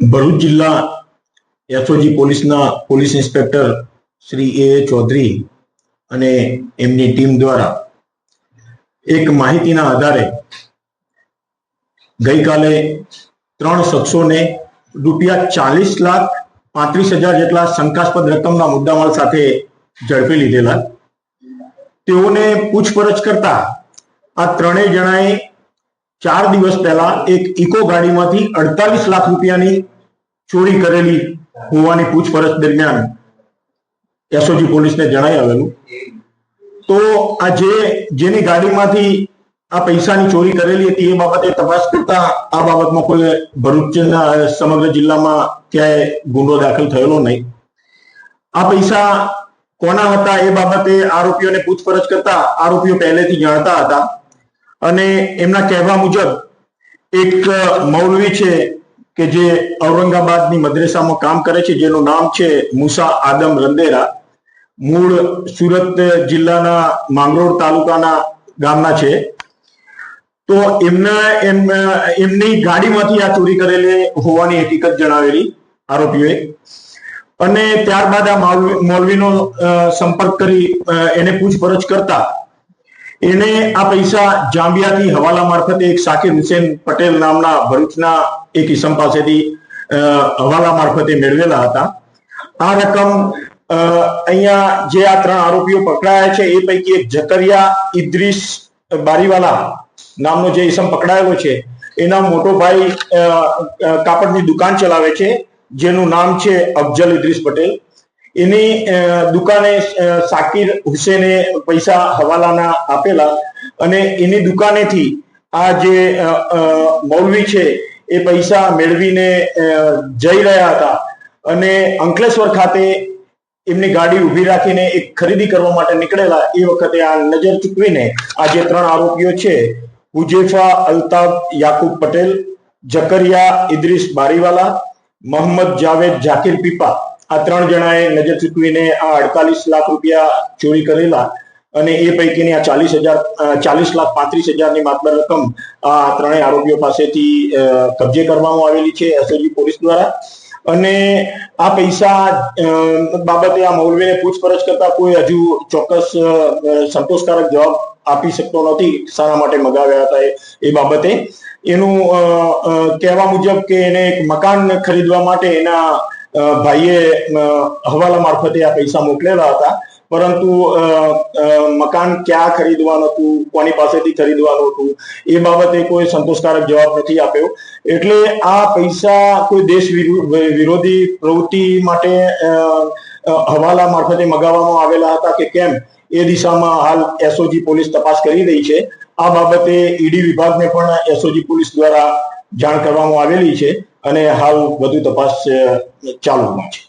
ભરૂચ જિલ્લા એસઓજી પોલીસના police inspector Shri A Chaudhary અને એમની ટીમ દ્વારા એક માહિતીના આધારે ગઈકાલે ત્રણ શખ્સોને રૂપિયા ચાલીસ લાખ પાંત્રીસ હજાર જેટલા શંકાસ્પદ રકમના મુદ્દામાલ સાથે ઝડપી લીધેલા. તેઓને પૂછપરછ કરતા આ ત્રણેય જણાએ ચાર દિવસ પહેલા એક ઇકો ગાડીમાંથી અડતાલીસ લાખ રૂપિયાની ચોરી કરેલી હોવાની પૂછપરછ દરમિયાન એસઓજી પોલીસને જણાઈ આવેલું. તો આ જે, જેની ગાડીમાંથી આ પૈસાની ચોરી કરેલી હતી એ બાબતે તપાસ કરતા આ બાબતમાં કોઈ ભરૂચના સમગ્ર જિલ્લામાં ક્યાંય ગુનો દાખલ થયેલો નહીં. આ પૈસા કોના હતા એ બાબતે આરોપીઓને પૂછપરછ કરતા આરોપીઓ પહેલેથી જાણતા હતા. અને એમના કહેવા મુજબ એક મૌલવી છે કે જે ઔરંગાબાદની મદ્રેસામાં કામ કરે છે, જેનું નામ છે મુસા આદમ રંદેરા. મૂળ સુરત જિલ્લાના માંગરોળ તાલુકાના ગામના છે. તો એમના, એમ એમની ગાડીમાંથી આ ચોરી કરેલી હોવાની હકીકત જણાવેલી આરોપીઓએ. અને ત્યારબાદ આ મૌલવી- મૌલવીનો સંપર્ક કરી એને પૂછપરછ કરતા એને આ પૈસા જાંબિયાથી હવાલા મારફતે એક સાકિર હુસેન પટેલ નામના ભરૂચના એક ઈસમ પાસેથી હવાલા મારફતે મેળવેલા હતા. આ રકમ અહીંયા જે આ ત્રણ આરોપીઓ પકડાયા છે, એ પૈકી એક જકરિયા ઇદ્રીસ બારીવાલા નામનો જે ઈસમ પકડાયેલો છે, એના મોટો ભાઈ કાપડની દુકાન ચલાવે છે, જેનું નામ છે અફજલ ઇદ્રીસ પટેલ. એની દુકાને સાકિર હુસેને પૈસા હવાલાના આપેલા અને એની દુકાનેથી આ જે મૌલવી છે, એ પૈસા મેળવીને જઈ રહ્યા હતા. અને અંકલેશ્વર ખાતે એમની ગાડી ઊભી રાખીને એક ખરીદી કરવા માટે નીકળેલા એ વખતે આ નજર ચૂકવીને આ જે ત્રણ આરોપીઓ છે, હુજેફા અલ્તાફ, યાકુબ પટેલ જકરિયા ઇદ્રીસ બારીવાલા મોહમ્મદ જાવેદ જાકીર પીપા આ ત્રણ જણાએ નજર ચૂકવીને આ અડતાલીસ લાખ રૂપિયા ચોરી કરેલા અને એ પૈકીની આ ચાલીસ હજાર ચાલીસ લાખ પાંત્રીસ હજારની માત્ર રકમ આ ત્રણેય આરોપીઓ પાસેથી કબજે કરવામાં આવેલી છે એસઓજી પોલીસ દ્વારા. અને આ પૈસા બાબતે આ મૌલવીને પૂછપરછ કરતા કોઈ હજુ ચોક્કસ સંતોષકારક જવાબ આપી શકતો નથી, શાના માટે મગાવ્યા હતા એ- બાબતે. એનું કહેવા મુજબ કે એને એક મકાન ખરીદવા માટે એના ભાઈએ હવાલા મારફતે આ પૈસા મોકલેલા હતા. પરંતુ મકાન ક્યાં ખરીદવાનું હતું, કોની પાસેથી ખરીદવાનું હતું, એ બાબતે કોઈ સંતોષકારક જવાબ નથી આપ્યો. એટલે આ પૈસા કોઈ દેશ વિરુ- વિરોધી પ્રવૃત્તિ માટે હવાલા મારફતે મગાવવામાં આવેલા હતા કે કેમ, એ દિશામાં હાલ એસઓજી પોલીસ તપાસ કરી રહી છે. આ બાબતે ઈડી વિભાગને પણ એસઓજી પોલીસ દ્વારા જાણ કરવામાં આવેલી છે અને હાલ વધુ તપાસ ચાલુમાં છે.